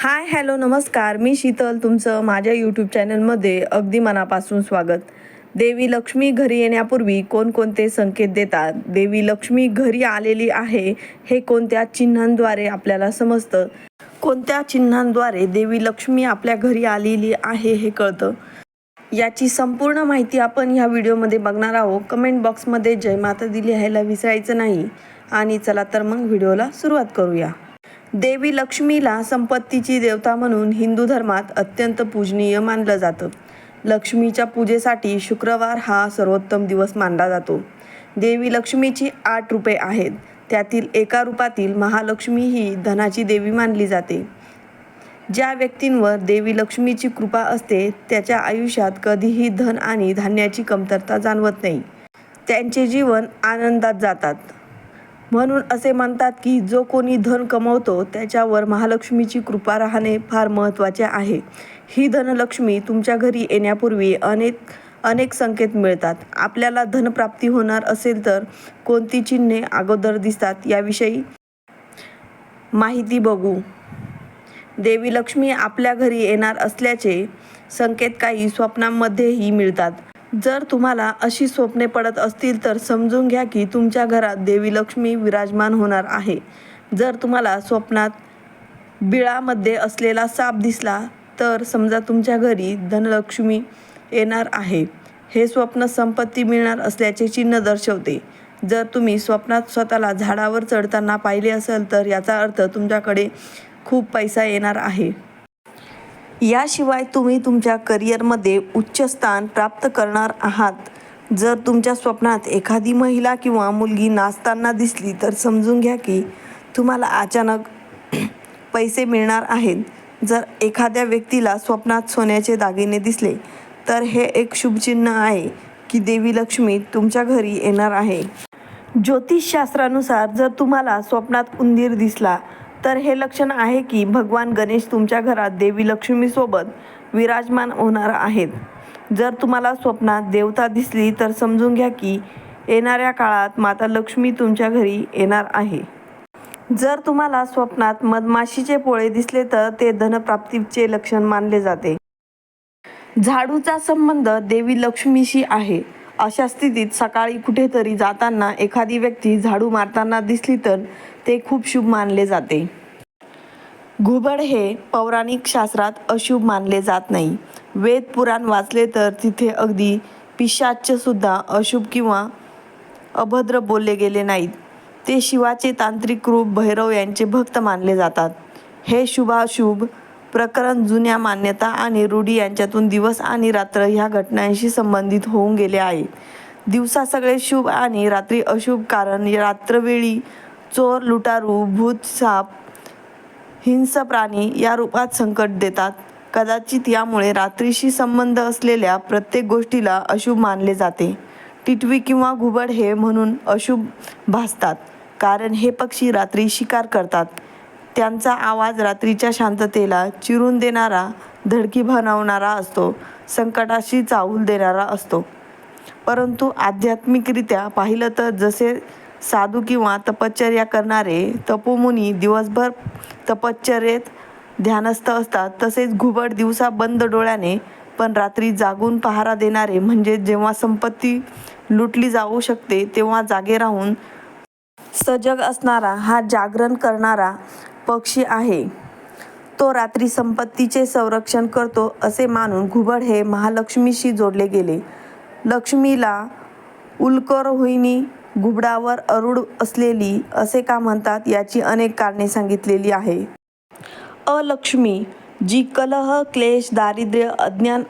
Hi hello नमस्कार. मी शीतल तुमचं माझ्या यूट्यूब चॅनलमध्ये अगदी मनापासून स्वागत. देवी लक्ष्मी घरी येण्यापूर्वी कोणकोणते संकेत देतात? देवी लक्ष्मी घरी आलेली आहे हे कोणत्या चिन्हांद्वारे आपल्याला समजतं? कोणत्या चिन्हांद्वारे देवी लक्ष्मी आपल्या घरी आलेली आहे हे कळतं? याची संपूर्ण माहिती आपण ह्या व्हिडिओमध्ये बघणार आहोत. कमेंट बॉक्समध्ये जय माता दिली लिहायला विसरायचं नाही. आणि चला तर मग व्हिडिओला सुरुवात करूया. देवी लक्ष्मीला संपत्तीची देवता म्हणून हिंदू धर्मात अत्यंत पूजनीय मानलं जातं. लक्ष्मीच्या पूजेसाठी शुक्रवार हा सर्वोत्तम दिवस मानला जातो. देवी लक्ष्मीची आठ रूपे आहेत. त्यातील एका रूपातील महालक्ष्मी ही धनाची देवी मानली जाते. ज्या व्यक्तींवर देवी लक्ष्मीची कृपा असते त्याच्या आयुष्यात कधीही धन आणि धान्याची कमतरता जाणवत नाही. त्यांचे जीवन आनंदात जातात. म्हणून असे म्हणतात की जो कोणी धन कमवतो त्याच्यावर महालक्ष्मीची कृपा राहणे फार महत्त्वाचे आहे. ही धनलक्ष्मी तुमच्या घरी येण्यापूर्वी अनेक अनेक संकेत मिळतात. आपल्याला धनप्राप्ती होणार असेल तर कोणती चिन्हे अगोदर दिसतात याविषयी माहिती बघू. देवी लक्ष्मी आपल्या घरी येणार असल्याचे संकेत काही स्वप्नांमध्येही मिळतात. जर तुम्हाला अशी स्वप्ने पडत असतील तर समजून घ्या की तुमच्या घरात देवी लक्ष्मी विराजमान होणार आहे. जर तुम्हाला स्वप्नात बिळामध्ये असलेला साप दिसला तर समजा तुमच्या घरी धनलक्ष्मी येणार आहे. हे स्वप्न संपत्ती मिळणार असल्याचे चिन्ह दर्शवते. जर तुम्ही स्वप्नात स्वतःला झाडावर चढताना पाहिले असेल तर याचा अर्थ तुमच्याकडे खूप पैसा येणार आहे. याशिवाय तुम्ही तुमच्या करिअरमध्ये उच्च स्थान प्राप्त करणार आहात. जर तुमच्या स्वप्नात एखादी महिला किंवा मुलगी नाचताना दिसली तर समजून घ्या की तुम्हाला अचानक पैसे मिळणार आहेत. जर एखाद्या व्यक्तीला स्वप्नात सोन्याचे दागिने दिसले तर हे एक शुभचिन्ह आहे की देवी लक्ष्मी तुमच्या घरी येणार आहे. ज्योतिषशास्त्रानुसार जर तुम्हाला स्वप्नात उंदीर दिसला तर हे लक्षण आहे की भगवान गणेश तुमच्या घरात देवी लक्ष्मीसोबत विराजमान होणार आहेत. जर तुम्हाला स्वप्नात देवता दिसली तर समजून घ्या की येणाऱ्या काळात माता लक्ष्मी तुमच्या घरी येणार आहे. जर तुम्हाला स्वप्नात मधमाशीचे पोळे दिसले तर ते धनप्राप्तीचे लक्षण मानले जाते. झाडूचा संबंध देवी लक्ष्मीशी आहे. अशा स्थितीत सकाळी कुठेतरी जाताना एखादी व्यक्ती झाडू मारताना दिसली तर ते खूप शुभ मानले जाते. घुबड हे पौराणिक शास्त्रात अशुभ मानले जात नाही. वेद पुराण वाचले तर तिथे अगदी पिशाच्यसुद्धा अशुभ किंवा अभद्र बोलले गेले नाहीत. ते शिवाचे तांत्रिक रूप भैरव यांचे भक्त मानले जातात. हे शुभाशुभ प्रकरण जुन्या मान्यता आणि रूढी यांच्यातून दिवस आणि रात्र ह्या घटनांशी संबंधित होऊन गेले आहे. दिवसा सगळे शुभ आणि रात्री अशुभ कारण रात्रवेळी चोर लुटारू भूत साप हिंस प्राणी या रूपात संकट देतात. कदाचित यामुळे रात्रीशी संबंध असलेल्या प्रत्येक गोष्टीला अशुभ मानले जाते. टिटवी किंवा घुबड हे म्हणून अशुभ भासतात कारण हे पक्षी रात्री शिकार करतात. त्यांचा आवाज रात्रीच्या शांततेला चिरून देणारा धडकी बनवणारा असतो संकटाशी चाहूल देणारा असतो. परंतु आध्यात्मिकरित्या पाहिलं तर जसे साधू किंवा तपश्चर्या करणारे तपोमुनी दिवसभर तपश्चर्येत ध्यानस्थ असतात तसेच घुबड दिवसा बंद डोळ्याने पण रात्री जागून पहारा देणारे म्हणजे जेव्हा संपत्ती लुटली जाऊ शकते तेव्हा जागे राहून सजग असणारा हा जागरण करणारा पक्षी आहे. तो रात्री संपत्तीचे संरक्षण करतो असे मानून घुबड हे महालक्ष्मीशी जोडले गेले. लक्ष्मीला उलकर होईनी घुबडावर अरुड असलेली असे का म्हणतात याची अनेक कारणे सांगितलेली आहे. अलक्ष्मी जी कलह क्लेश दारिद्र्य अज्ञान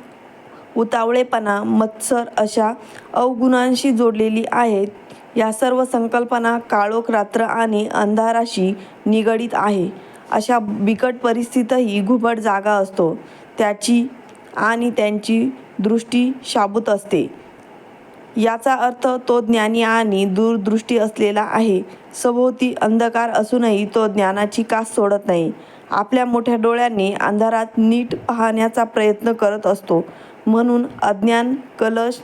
उतावळेपणा मत्सर अशा अवगुणांशी जोडलेली आहेत या सर्व संकल्पना काळोख रात्र आणि अंधाराशी निगडीत आहे. अशा बिकट परिस्थितीतही घुबड जागा असतो. त्याची आणि त्यांची दृष्टी शाबूत असते. याचा अर्थ तो ज्ञानी आणि दूरदृष्टी असलेला आहे. सभोवती अंधकार असूनही तो ज्ञानाची कास सोडत नाही. आपल्या मोठ्या डोळ्यांनी अंधारात नीट पाहण्याचा प्रयत्न करत असतो. म्हणून अज्ञान कलश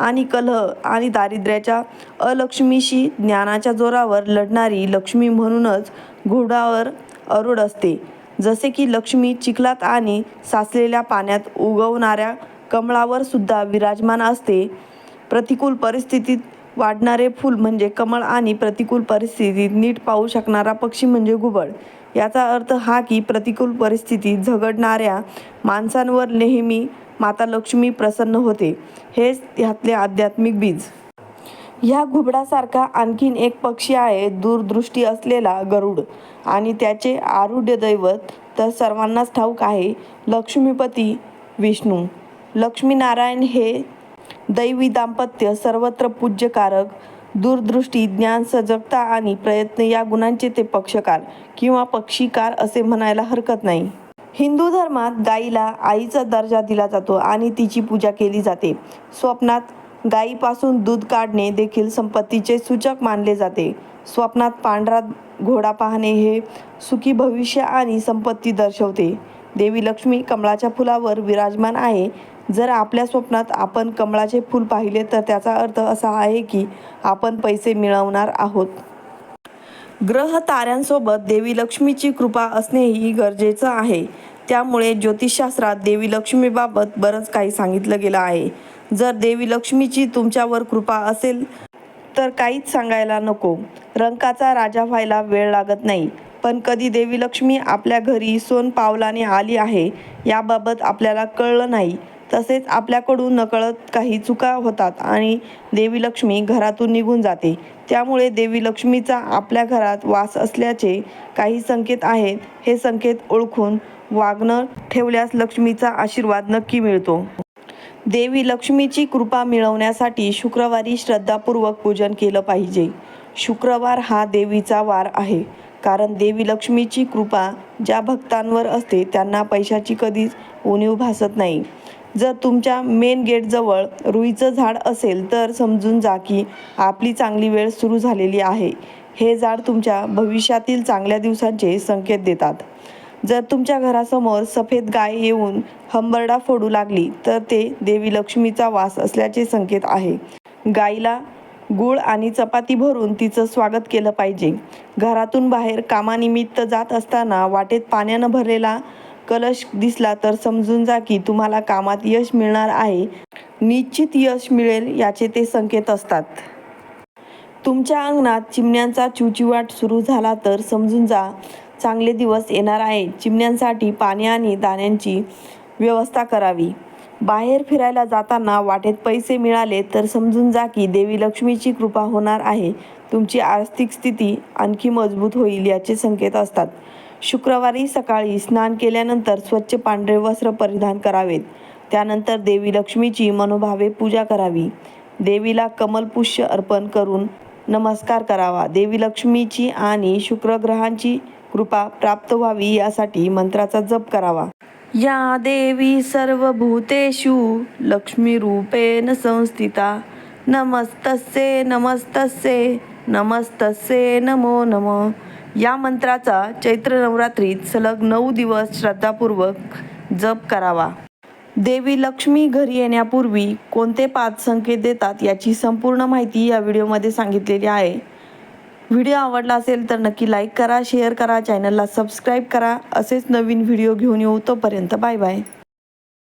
आणि कलह आणि दारिद्र्याच्या अलक्ष्मीशी ज्ञानाच्या जोरावर लढणारी लक्ष्मी म्हणूनच घोडावर अरूढ असते. जसे की लक्ष्मी चिखलात आणि साचलेल्या पाण्यात उगवणाऱ्या कमळावर सुद्धा विराजमान असते. प्रतिकूल परिस्थितीत वाढणारे फूल म्हणजे कमळ आणि प्रतिकूल परिस्थितीत नीट पाहू शकणारा पक्षी म्हणजे घुबड. याचा अर्थ हा की प्रतिकूल परिस्थितीत झगडणाऱ्या माणसांवर नेहमी माता लक्ष्मी प्रसन्न होते. हेच ह्यातले आध्यात्मिक बीज. ह्या घुबडासारखा आणखीन एक पक्षी आहे दूरदृष्टी असलेला गरुड. आणि त्याचे आरुढ्य दैवत तर सर्वांनाच ठाऊक आहे लक्ष्मीपती विष्णू. लक्ष्मीनारायण हे दैवी दाम्पत्य सर्वत्र पूज्यकारक दूरदृष्टी ज्ञान सजगता आणि प्रयत्न या गुणांचे ते पक्षकार किंवा पक्षीकार असे म्हणायला हरकत नाही. हिंदू धर्मात गाईला आईचा दर्जा दिला जातो आणि तिची पूजा केली जाते. स्वप्नात गायीपासून दूध काढणे देखील संपत्तीचे सूचक मानले जाते. स्वप्नात पांढरा घोडा पाहणे हे सुखी भविष्य आणि संपत्ती दर्शवते. देवी लक्ष्मी कमळाच्या फुलावर विराजमान आहे. जर आपल्या स्वप्नात आपण कमळाचे फूल पाहिले तर त्याचा अर्थ असा आहे की आपण पैसे मिळवणार आहोत. ग्रह ताऱ्यांसोबत देवी लक्ष्मीची कृपा असणेही गरजेचं आहे. त्यामुळे ज्योतिषशास्त्रात देवी लक्ष्मीबाबत बरंच काही सांगितलं गेलं आहे. जर देवी लक्ष्मीची तुमच्यावर कृपा असेल तर काहीच सांगायला नको. रंकाचा राजा व्हायला वेळ लागत नाही. पण कधी देवी लक्ष्मी आपल्या घरी सोन पावलाने आली आहे याबाबत आपल्याला कळलं नाही. तसेच आपल्याकडून नकळत काही चुका होतात आणि देवी लक्ष्मी घरातून निघून जाते. त्यामुळे देवी लक्ष्मीचा आपल्या घरात वास असल्याचे काही संकेत आहेत हे संकेत ओळखून वागणं ठेवल्यास लक्ष्मीचा आशीर्वाद नक्की मिळतो. देवी लक्ष्मीची कृपा मिळवण्यासाठी शुक्रवारी श्रद्धापूर्वक पूजन केलं पाहिजे. शुक्रवार हा देवीचा वार आहे. कारण देवी लक्ष्मीची कृपा ज्या भक्तांवर असते त्यांना पैशाची कधीच उणीव भासत नाही. जर तुमच्या मेन गेटजवळ रुईचं झाड असेल तर समजून जा की आपली चांगली वेळ सुरू झालेली आहे. हे झाड तुमच्या भविष्यातील चांगल्या दिवसांचे संकेत देतात. जर तुमच्या घरासमोर सफेद गाय येऊन हंबरडा फोडू लागली तर ते देवी लक्ष्मीचा वास असल्याचे संकेत आहे. गाईला गुळ आणि चपाती भरून तिचं स्वागत केलं पाहिजे. घरातून बाहेर कामानिमित्त जात असताना वाटेत पाण्यानं भरलेला कलश दिसला तर समजून जा की तुम्हाला कामात यश मिळणार आहे. निश्चित यश मिळेल याचे ते संकेत असतात. तुमच्या अंगणात चिमण्यांचा चिवचिवाट सुरू झाला तर समजून जा चांगले दिवस येणार आहे चिमण्यांसाठी पाणी आणि दाण्यांची व्यवस्था करावी. बाहेर फिरायला जाताना वाटेत पैसे मिळाले तर समजून जा की देवी लक्ष्मीची कृपा होणार आहे. तुमची आर्थिक स्थिती आणखी मजबूत होईल याचे संकेत असतात. शुक्रवारी सकाळी स्नान केल्यानंतर स्वच्छ पांढरे वस्त्र परिधान करावेत. त्यानंतर देवी लक्ष्मीची मनोभावे पूजा करावी. देवीला कमलपुष्य अर्पण करून नमस्कार करावा. देवी लक्ष्मीची आणि शुक्रग्रहांची कृपा प्राप्त व्हावी यासाठी मंत्राचा जप करावा. या देवी सर्वभूतेषु लक्ष्मीरूपेण संस्थिता। नमस्तस्ये नमस्तस्ये नमस्तस्ये नमो नमः। या मंत्राचा चैत्र नवरात्रीत सलग नऊ दिवस श्रद्धापूर्वक जप करावा. देवी लक्ष्मी घरी येण्यापूर्वी कोणते पाच संकेत देतात याची संपूर्ण माहिती या व्हिडिओमध्ये सांगितलेली आहे. व्हिडिओ आवडला असेल तर नक्की लाईक करा शेअर करा चॅनलला सबस्क्राईब करा. असेच नवीन व्हिडिओ घेऊन येऊ तोपर्यंत बाय बाय.